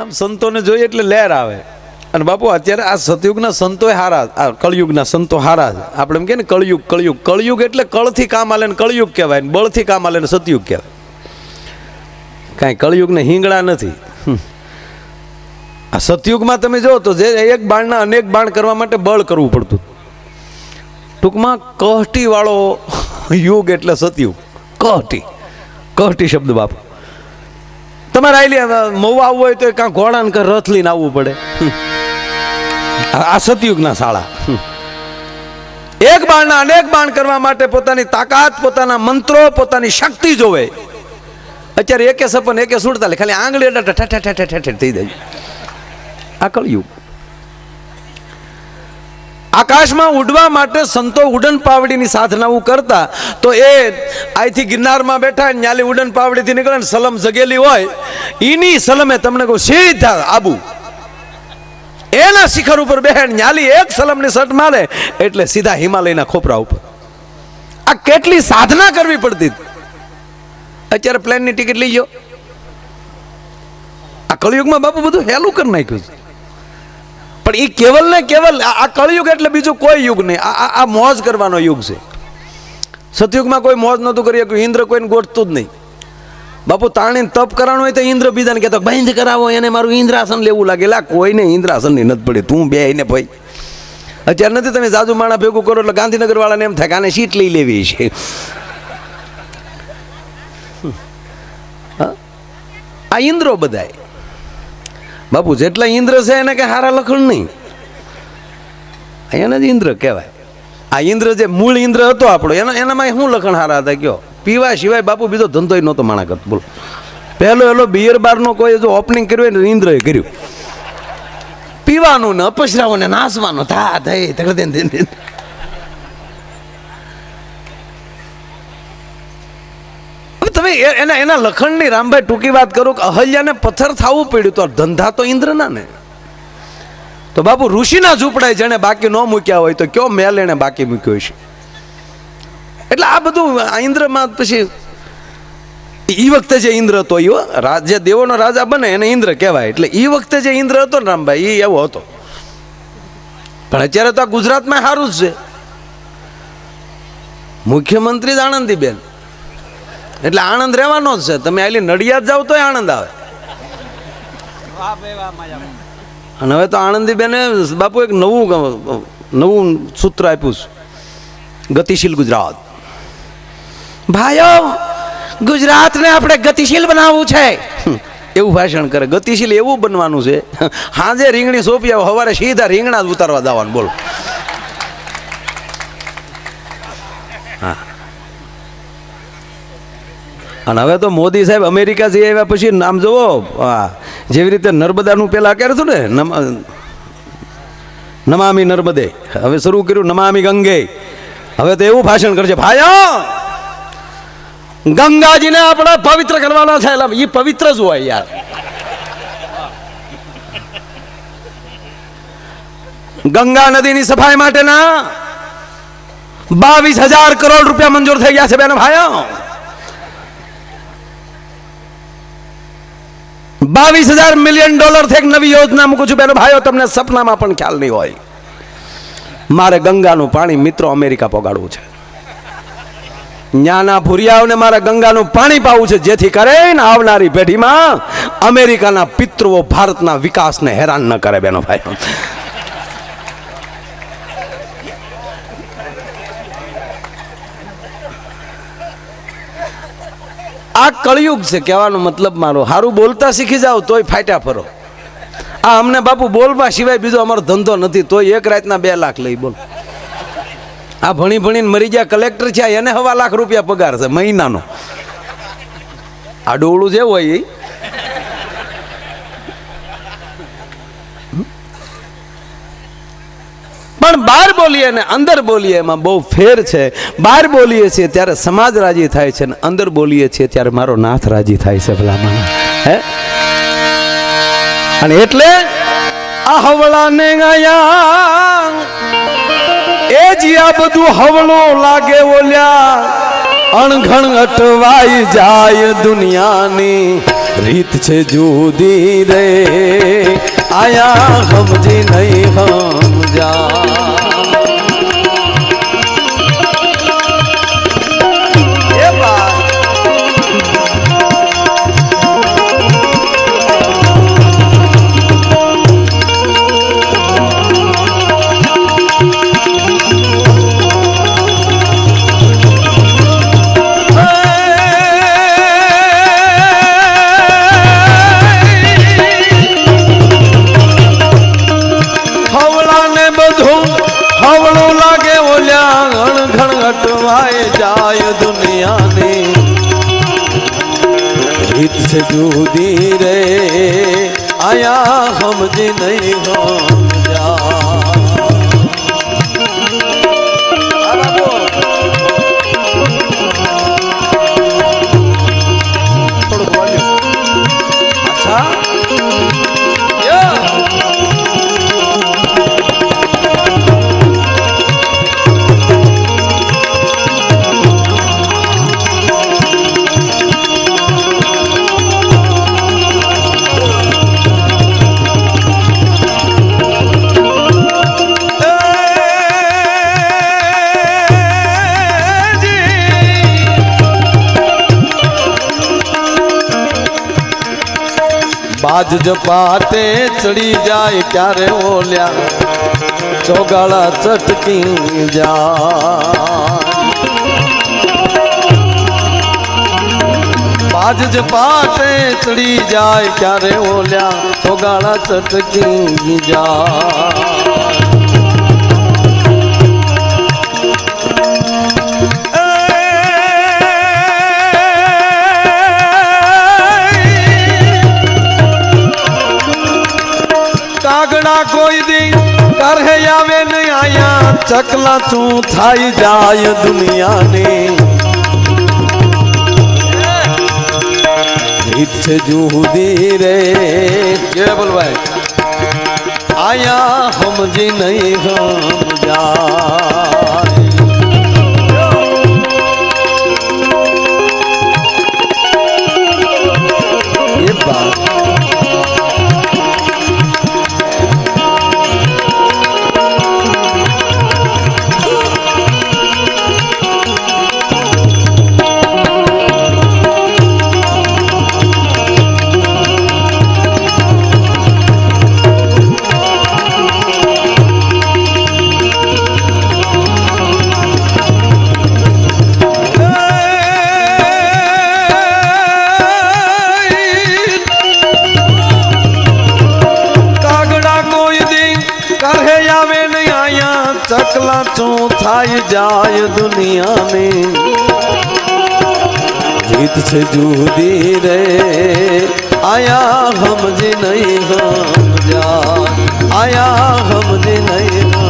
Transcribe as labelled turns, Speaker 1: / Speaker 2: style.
Speaker 1: આમ સંતોને જોઈએ એટલે લહેર આવે. અને બાપુ, અત્યારે આ સતયુગના સંતો હારા, આ કળયુગના સંતો હારા છે. આપણે એમ કે ને, કળયુગ કળયુગ. કળયુગ એટલે કળથી કામ આલે ને કળયુગ કહેવાય ને બળથી કામ આલે ને સતયુગ કહેવાય. કાંઈ કળયુગને હિંગળા નથી. આ સતયુગમાં તમે જો તો જે એક બાણના અનેક બાણ કરવા માટે બળ કરવું પડતું. ટૂંકમાં કહટી વાળો યુગ એટલે સતયુગ. કહટી. કહટી શબ્દ બાપુ. તમારે આવી મવા આવવું હોય તો કાં ઘોડા ને રથ લઈને આવવું પડે આ સતયુગના શાળા. એક બાણના અનેક બાણ કરવા માટે પોતાની તાકાત પોતાના મંત્રો પોતાની શક્તિ જોવે અત્યારે એકે સપન એકે સુડતા ખાલી આંગળી ઠઠ થઈ જાય આ કળયુગ આકાશમાં ઉડવા માટે સંતો ઉડન પાવડીની સાધનાઓ કરતા, તો એ અહીંથી ગિરનારમાં બેઠા ન્યાલી ઉડન પાવડીથી નીકળે ને સલમ જગેલી હોય એની સલમે તમને કહું, સીધા આબુ. એના શિખર ઉપર બેહે ને ન્યાલી એક સલમની સટ મારે, એટલે સીધા હિમાલયના ખોપરા ઉપર. આ કેટલી સાધના કરવી પડતી. અત્યારે પ્લેનની ટિકિટ લઈ ગયો. આ કળિયુગમાં બાપુ બધું હેલું કરી નાખ્યું છે. પણ એ કેવલ ને કેવલ આ કળયુગ એટલે બીજું કોઈ યુગ નહીં. આ આ- મોજ કરવાનો યુગ છે. સતયુગમાં કોઈ મોજ નહોતું કરી શક્યું. ઇન્દ્ર કોઈને ગોઠતું જ નહીં. બાપુ, તાણીને તપ કરવાનું હોય તો ઇન્દ્ર બીજાને કહેતો, બંધ કરાવો, એને મારું ઇન્દ્રાસન લેવું લાગે. લા કોઈને ઇન્દ્રાસનની નથી પડી. તું બે ને ભાઈ. અત્યારે નથી, તમે જાજુ માણા ભેગું કરો એટલે ગાંધીનગર વાળાને એમ થાય કે આને સીટ લઈ લેવી છે? આ ઇન્દ્રો બધાય. બાપુ, જેટલા ઇન્દ્ર છે એને કે હારા લખણ નહીં. એને જ ઇન્દ્ર, કહેવાય. આ ઇન્દ્ર જે મૂળ ઇન્દ્ર હતો આપણો, એના એનામાં શું લખણ હારા હતા, કયો? પીવા સિવાય બાપુ બીજો ધંધો નહોતો માણા કરતો, બોલો. પહેલો એલો બિયર બારનો કોઈ જો ઓપનિંગ કર્યું ને ઇન્દ્રએ કર્યું. પીવાનું ને અપસરાવું ને નાસવાનું, થા, થઈ તગડે દે દે હવે તમે એ- એના એના લખણની રામભાઈ ટૂંકી વાત કરું કે અહલ્યાને પથ્થર થવું પડ્યું તો ધંધા તો ઇન્દ્રના ને તો બાપુ ઋષિના ઝૂંપડાએ જેણે બાકી ન મૂક્યા હોય તો કયો મેલ એણે બાકી મૂક્યો છે એટલે આ બધું ઇન્દ્રમાં પછી એ વખતે જે ઇન્દ્ર હતો એ જે દેવોનો રાજા બને એને ઇન્દ્ર કહેવાય. એટલે એ વખતે જે ઇન્દ્ર હતો ને રામભાઈ એ એવો હતો. પણ અત્યારે તો આ ગુજરાતમાં સારું જ છે. મુખ્યમંત્રી જ આનંદીબેન એટલે આનંદ રહેવાનો જ છે. તમે આલી નડિયાદ જાઓ તોય આનંદ આવે. અને હવે તો આનંદીબેને બાપુ એક નવું નવું સૂત્ર આપ્યું છે. ગતિશીલ ગુજરાત. ભાઈઓ ગુજરાતને આપણે ગતિશીલ બનાવવું છે. એવું ભાષણ કરે. ગતિશીલ એવું બનવાનું છે. હાજે રીંગણી સોંપી આવો સવારે સીધા રીંગણા જ ઉતારવા જવાનું બોલો. અને હવે તો મોદી સાહેબ અમેરિકા જઈ આવ્યા પછી નામ જુઓ જેવી રીતે નર્મદાનું પેલા કર્યું હતું ને? નમામી નર્મદે. હવે શરૂ કર્યું નમામી ગંગે. હવે તો એવું ભાષણ કરશે, ભાઈઓ, ગંગાજીને આપણે પવિત્ર કરવાના છે. એ પવિત્ર જ હોય યાર. ગંગા નદીની સફાઈ માટેના બાવીસ હજાર કરોડ રૂપિયા મંજૂર થઈ ગયા છે બેન ભાઈઓ. બાવીસ હજાર મિલિયન ડોલરથી એક નવી યોજના મૂકું છું. બેનો ભાઈઓ, તમને સપનામાં પણ ખ્યાલ નહીં હોય. મારે ગંગાનું પાણી મિત્રો અમેરિકા પગાડવું છે. ન્યાના ભૂરિયાઓને મારે ગંગાનું પાણી પાવું છે, જેથી કરીને આવનારી પેઢીમાં અમેરિકાના પિતૃઓ ભારતના વિકાસને હેરાન ન કરે, બેનો ભાઈઓ. આ કળિયુગ છે, કહેવાનો મતલબ મારો. સારું બોલતા શીખી જાઓ, તોય ફાટ્યા ફરો. આ અમને બાપુ બોલવા સિવાય બીજો અમારો ધંધો નથી, તોય એક રાતના બે લાખ લઈ બોલ. આ ભણી ભણીને મરી ગયા કલેક્ટર છે એને હવા લાખ રૂપિયા પગાર છે, મહિનાનો. આ ડોળું જે હોય એ બહાર બોલીએ ને અંદર બોલીએ, એમાં બહુ ફેર છે. બહાર બોલીએ છીએ ત્યારે સમાજ રાજી થાય છે ને અંદર બોલીએ છીએ ત્યારે મારો નાથ રાજી થાય છે ભલામણ. હે? અને એટલે આ હવળાને ગયા એ જ બધું હવળો લાગે ઓલ્યા. અણઘણ અટવાઈ જાય દુનિયાની. રીત છે જુદી રે. આયા સમજી નહીં સમજા. જુદી રે. આયા સમજી નહીં સમજા બાજ પાતે ચડી જાય ક્યારે ઓલ્યા? ચોગાળા ચટકી જા આજ જ જપાતે ચડી જાય ક્યારે ઓલ્યા? ચોગાળા ચટકી જાય. ચકલા તું થાય જાય દુનિયાને. રીત છે જુદી રે. જે બોલવાય આયા સમજી નહીં સમજાય जाय दुनिया में जीत से जूदी रे आया हम जी नहीं हम जा आया हम जी नहीं हम